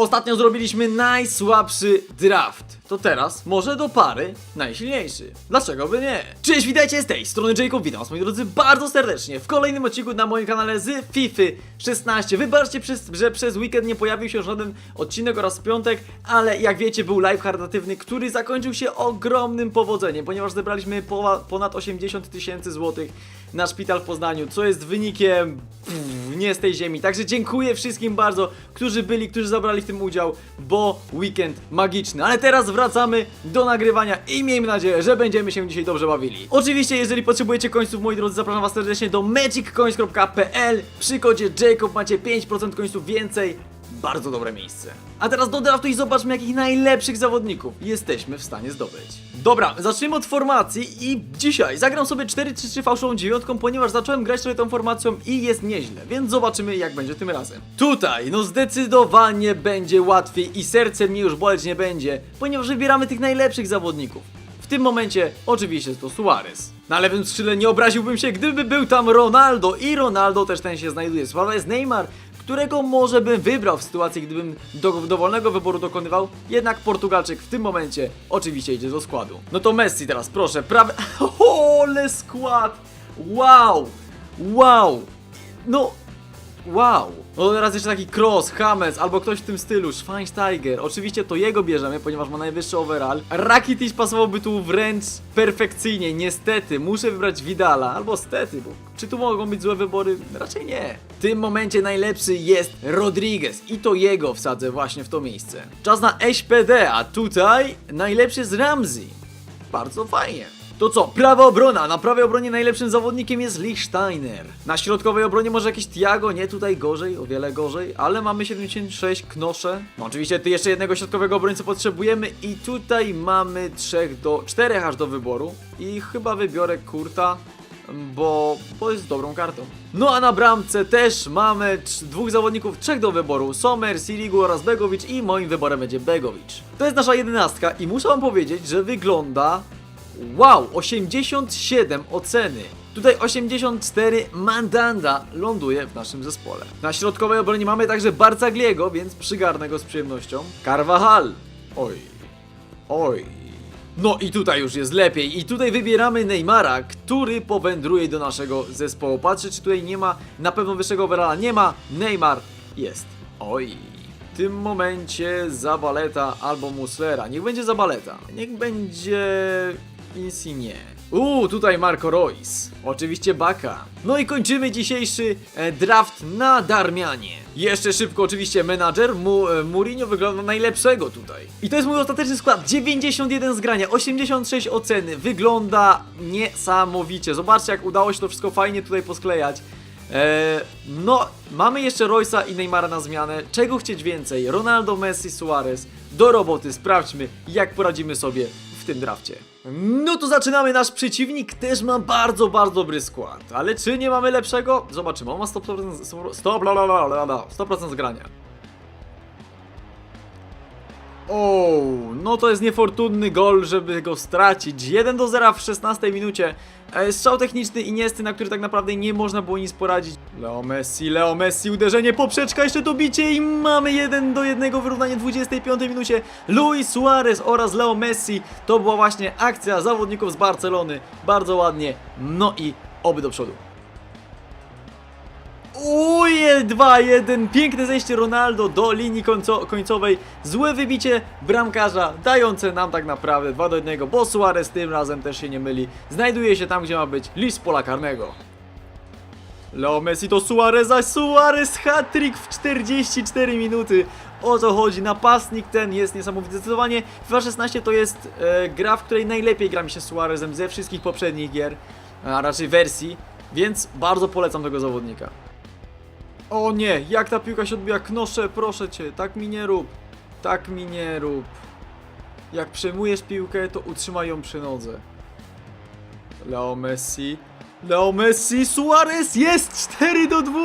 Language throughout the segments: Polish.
Ostatnio zrobiliśmy najsłabszy draft. To teraz może do pary najsilniejszy. Dlaczego by nie? Cześć, witajcie z tej strony Jacob, witam was moi drodzy bardzo serdecznie w kolejnym odcinku na moim kanale z FIFA 16. Wybaczcie, że przez weekend nie pojawił się żaden odcinek oraz piątek, ale jak wiecie był live charytatywny, który zakończył się ogromnym powodzeniem, ponieważ zebraliśmy ponad 80 tysięcy złotych na szpital w Poznaniu, co jest wynikiem pff, nie z tej ziemi. Także dziękuję wszystkim bardzo, którzy byli, którzy zabrali w tym udział, bo weekend magiczny. Ale teraz wracamy do nagrywania i miejmy nadzieję, że będziemy się dzisiaj dobrze bawili. Oczywiście, jeżeli potrzebujecie końców, moi drodzy, zapraszam was serdecznie do magiccoins.pl. Przy kodzie Jacob macie 5% końców więcej. Bardzo dobre miejsce. A teraz do draftu i zobaczmy, jakich najlepszych zawodników jesteśmy w stanie zdobyć. Dobra, zacznijmy od formacji i dzisiaj zagram sobie 4-3-3 fałszową dziewiątką, ponieważ zacząłem grać sobie tą formacją i jest nieźle, więc zobaczymy jak będzie tym razem. Tutaj, no zdecydowanie będzie łatwiej i serce mnie już boleć nie będzie, ponieważ wybieramy tych najlepszych zawodników. W tym momencie oczywiście to Suarez. Na lewym skrzydle nie obraziłbym się, gdyby był tam Ronaldo i Ronaldo też ten się znajduje. Sprawa jest Neymar, którego może bym wybrał w sytuacji, gdybym do, dowolnego wyboru dokonywał, jednak Portugalczyk w tym momencie oczywiście idzie do składu. No to Messi teraz, proszę, prawy... Ole skład! Wow! Wow! No, Wow! No teraz jeszcze taki Cross, James albo ktoś w tym stylu, Schweinsteiger. Oczywiście to jego bierzemy, ponieważ ma najwyższy overall. Rakitic pasowałby tu wręcz perfekcyjnie. Niestety, muszę wybrać Vidala albo Stety, bo czy tu mogą być złe wybory? Raczej nie. W tym momencie najlepszy jest Rodriguez i to jego wsadzę właśnie w to miejsce. Czas na SPD, a tutaj najlepszy jest Ramsey. Bardzo fajnie. To co? Prawa obrona. Na prawej obronie najlepszym zawodnikiem jest Lichsteiner. Na środkowej obronie może jakiś Tiago, nie tutaj gorzej, o wiele gorzej, ale mamy 76, Knosze. No oczywiście ty jeszcze jednego środkowego obrońcę potrzebujemy i tutaj mamy trzech do, czterech aż do wyboru i chyba wybiorę Kurta, bo, bo jest dobrą kartą. No a na bramce też mamy dwóch zawodników, trzech do wyboru, Sommer, Sirigu oraz Begowicz i moim wyborem będzie Begowicz. To jest nasza jedenastka i muszę wam powiedzieć, że wygląda Wow, 87 oceny. Tutaj 84 Mandanda ląduje w naszym zespole. Na środkowej obronie mamy także Barcagliego, więc przygarnę go z przyjemnością. Carvajal. Oj. Oj. No i tutaj już jest lepiej. I tutaj wybieramy Neymara, który powędruje do naszego zespołu. Patrzę, czy tutaj nie ma na pewno wyższego overalla. Nie ma. Neymar jest. Oj. W tym momencie Zabaleta albo Muslera. Niech będzie Zabaleta. Niech będzie Insigne. Uuu, tutaj Marco Reus. Oczywiście Baka. No i kończymy dzisiejszy e, draft na Darmianie. Jeszcze szybko oczywiście menadżer Mu, e, Mourinho wygląda najlepszego tutaj. I to jest mój ostateczny skład. 91 zgrania, 86 oceny. Wygląda niesamowicie. Zobaczcie jak udało się to wszystko fajnie tutaj posklejać. Eee, no, mamy jeszcze Roysa i Neymara na zmianę. Czego chcieć więcej? Ronaldo, Messi, Suarez. Do roboty, sprawdźmy, jak poradzimy sobie w tym drafcie. No to zaczynamy. Nasz przeciwnik też ma bardzo, bardzo dobry skład. Ale czy nie mamy lepszego? Zobaczymy. On ma 100%, 100, bla, bla, bla, bla, bla, 100% zgrania. O, no to jest niefortunny gol, żeby go stracić. 1 do 0 w 16 minucie. E, Strzał techniczny i niesty, na który tak naprawdę nie można było nic poradzić. Leo Messi, Leo Messi, uderzenie poprzeczka, jeszcze dobicie i mamy 1 do 1 wyrównanie w 25 minucie. Luis Suarez oraz Leo Messi. To była właśnie akcja zawodników z Barcelony. Bardzo ładnie. No i oby do przodu. Uje, 2-1, piękne zejście Ronaldo do linii końco końcowej, złe wybicie bramkarza, dające nam tak naprawdę 2 do 1, bo Suarez tym razem też się nie myli, znajduje się tam gdzie ma być, list pola karnego. Leo Messi to Suareza, Suarez hat-trick w 44 minuty. O co chodzi? Napastnik ten jest niesamowity. Zdecydowanie FIFA 16 to jest e, gra, w której najlepiej gra mi się z Suarezem ze wszystkich poprzednich gier, a raczej wersji, więc bardzo polecam tego zawodnika. O nie, jak ta piłka się odbija, knoszę, proszę cię, tak mi nie rób, tak mi nie rób. Jak przejmujesz piłkę, to utrzymaj ją przy nodze. Leo Messi, Leo Messi, Suarez jest 4 do 2.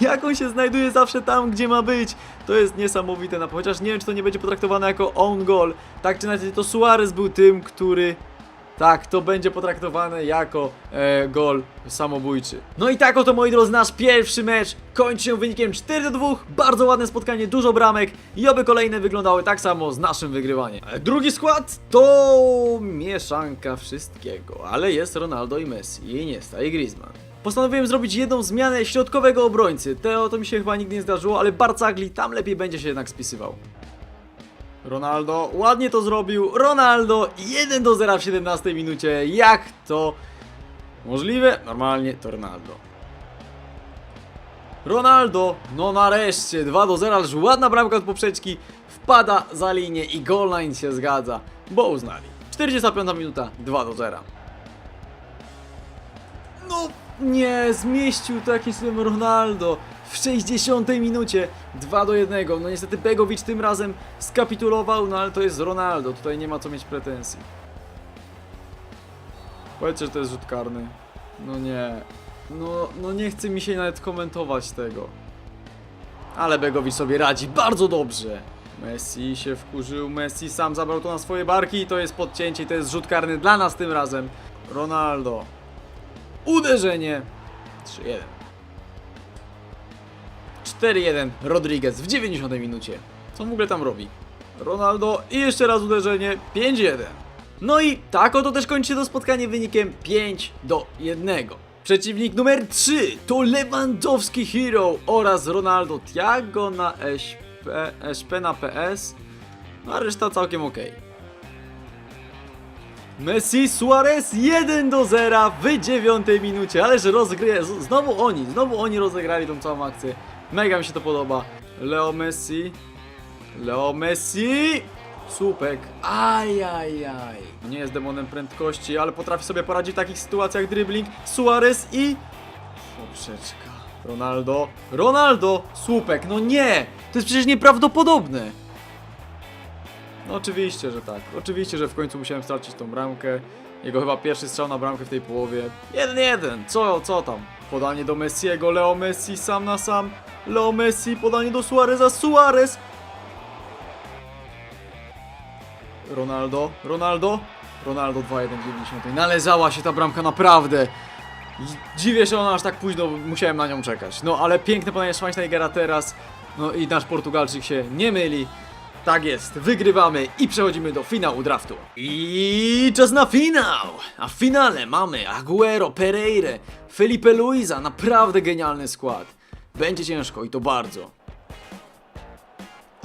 Jak on się znajduje zawsze tam, gdzie ma być. To jest niesamowite, chociaż nie wiem, czy to nie będzie potraktowane jako own goal. Tak czy inaczej, to Suarez był tym, który Tak, to będzie potraktowane jako e, gol samobójczy. No i tak oto moi drodzy, nasz pierwszy mecz kończy się wynikiem 4 do 2. Bardzo ładne spotkanie, dużo bramek i oby kolejne wyglądały tak samo z naszym wygrywaniem. E, drugi skład to mieszanka wszystkiego, ale jest Ronaldo i Messi i Iniesta i Griezmann. Postanowiłem zrobić jedną zmianę środkowego obrońcy. Teo to mi się chyba nigdy nie zdarzyło, ale Barcagli tam lepiej będzie się jednak spisywał. Ronaldo ładnie to zrobił. Ronaldo 1 do 0 w 17 minucie. Jak to możliwe? Normalnie to Ronaldo. Ronaldo, no nareszcie 2 do 0, ależ ładna bramka od poprzeczki. Wpada za linię i goal line się zgadza, bo uznali. 45 minuta, 2 do 0. No nie, zmieścił to jakimś cudem Ronaldo w 60 minucie 2 do 1. No niestety Begovic tym razem skapitulował, no ale to jest Ronaldo, tutaj nie ma co mieć pretensji. Powiedzcie, że to jest rzut karny. No nie. No, no nie chce mi się nawet komentować tego. Ale Begovic sobie radzi bardzo dobrze. Messi się wkurzył, Messi sam zabrał to na swoje barki i to jest podcięcie i to jest rzut karny dla nas tym razem. Ronaldo. Uderzenie. 3-1. 4-1. Rodriguez w 90 minucie. Co w ogóle tam robi? Ronaldo i jeszcze raz uderzenie. 5-1. No i tak oto też kończy to spotkanie wynikiem 5 do 1. Przeciwnik numer 3 to Lewandowski Hero oraz Ronaldo Thiago na SP, SP na PS, no a reszta całkiem ok. Messi Suarez 1 do 0 w 9 minucie, ależ rozgry... Znowu oni, znowu oni rozegrali tą całą akcję. Mega mi się to podoba. Leo Messi. Leo Messi! Słupek. Ajajaj. Nie jest demonem prędkości, ale potrafi sobie poradzić w takich sytuacjach dribbling. Suarez i... Poprzeczka. Ronaldo. Ronaldo! Słupek, no nie! To jest przecież nieprawdopodobne! No oczywiście, że tak. Oczywiście, że w końcu musiałem stracić tą bramkę. Jego chyba pierwszy strzał na bramkę w tej połowie. 1-1. Co, co tam? Podanie do Messiego. Leo Messi sam na sam. Leo Messi. Podanie do Suareza. Suarez. Ronaldo. Ronaldo. Ronaldo 2-1 w 90. Należała się ta bramka naprawdę. Dziwię się, ona aż tak późno musiałem na nią czekać. No ale piękne podanie Schweinsteigera teraz. No i nasz Portugalczyk się nie myli. Tak jest, wygrywamy i przechodzimy do finału draftu. I czas na finał! A w finale mamy Aguero, Pereira, Felipe Luisa, naprawdę genialny skład. Będzie ciężko i to bardzo.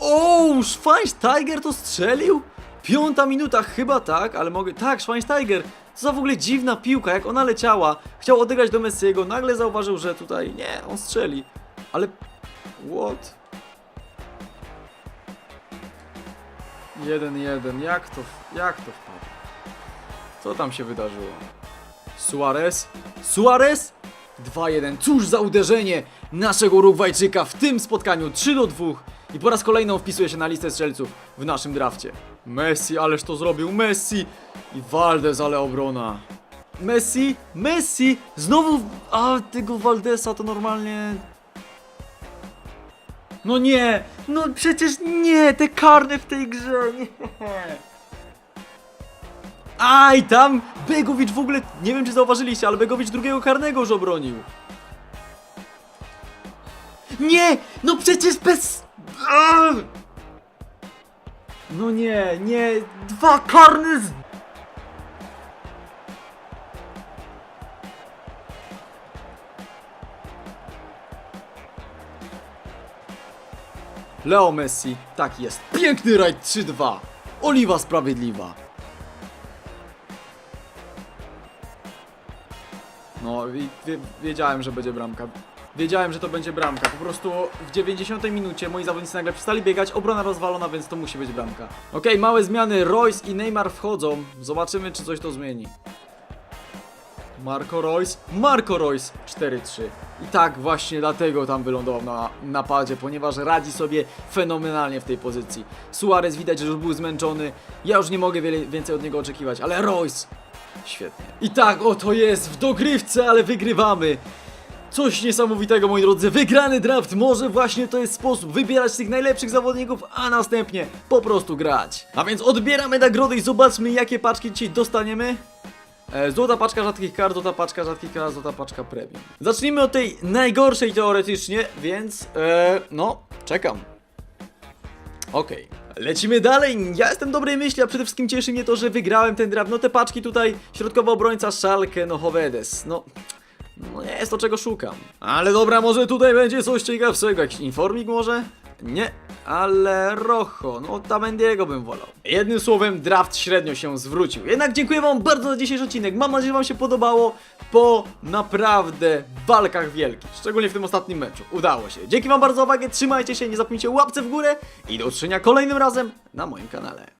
O, Schweinsteiger to strzelił? Piąta minuta, chyba tak, ale mogę... Tak, Schweinsteiger! Co za w ogóle dziwna piłka, jak ona leciała. Chciał odegrać do Messiego, nagle zauważył, że tutaj... Nie, on strzeli. Ale... What? 1-1, jak to, jak to wpadło? Co tam się wydarzyło? Suarez? Suarez? 2-1, cóż za uderzenie naszego Urugwajczyka w tym spotkaniu 3-2 i po raz kolejny wpisuje się na listę strzelców w naszym drafcie. Messi, ależ to zrobił, Messi i Valdez, ale obrona. Messi, Messi, znowu, a tego Valdesa to normalnie no nie! No przecież nie! Te karne w tej grze! Nie! Aj, tam Begowicz w ogóle, nie wiem czy zauważyliście, ale Begowicz drugiego karnego już obronił. Nie! No przecież bez... No nie, nie, dwa karne z... Leo Messi, tak jest. Piękny rajd 3-2. Oliwa sprawiedliwa. No, i wie, wiedziałem, że będzie bramka. Wiedziałem, że to będzie bramka. Po prostu w 90 minucie moi zawodnicy nagle przestali biegać, obrona rozwalona, więc to musi być bramka. Okej, małe zmiany. Royce i Neymar wchodzą. Zobaczymy, czy coś to zmieni. Marco Royce, Marco Royce 4-3. I tak właśnie dlatego tam wylądował na napadzie, ponieważ radzi sobie fenomenalnie w tej pozycji. Suarez widać, że już był zmęczony. Ja już nie mogę wiele więcej od niego oczekiwać, ale Royce świetnie. I tak oto jest w dogrywce, ale wygrywamy. Coś niesamowitego, moi drodzy. Wygrany draft. Może właśnie to jest sposób wybierać tych najlepszych zawodników, a następnie po prostu grać. A więc odbieramy nagrody i zobaczmy, jakie paczki dzisiaj dostaniemy. E, Złota paczka rzadkich kart, złota paczka rzadkich kart, złota paczka premium. Zacznijmy od tej najgorszej teoretycznie, więc e, no, czekam. Okej. Lecimy dalej. Ja jestem dobrej myśli, a przede wszystkim cieszy mnie to, że wygrałem ten draft. No te paczki tutaj, środkowy obrońca Szalkę, no Hovedes, no... No nie jest to czego szukam. Ale dobra, może tutaj będzie coś ciekawszego. Jakiś informik może? Nie, ale Rocho, no Tamendiego bym wolał. Jednym słowem, draft średnio się zwrócił. Jednak dziękuję wam bardzo za dzisiejszy odcinek. Mam nadzieję, że wam się podobało po naprawdę walkach wielkich. Szczególnie w tym ostatnim meczu. Udało się. Dzięki wam bardzo za uwagę, trzymajcie się, nie zapomnijcie łapce w górę i do usłyszenia kolejnym razem na moim kanale.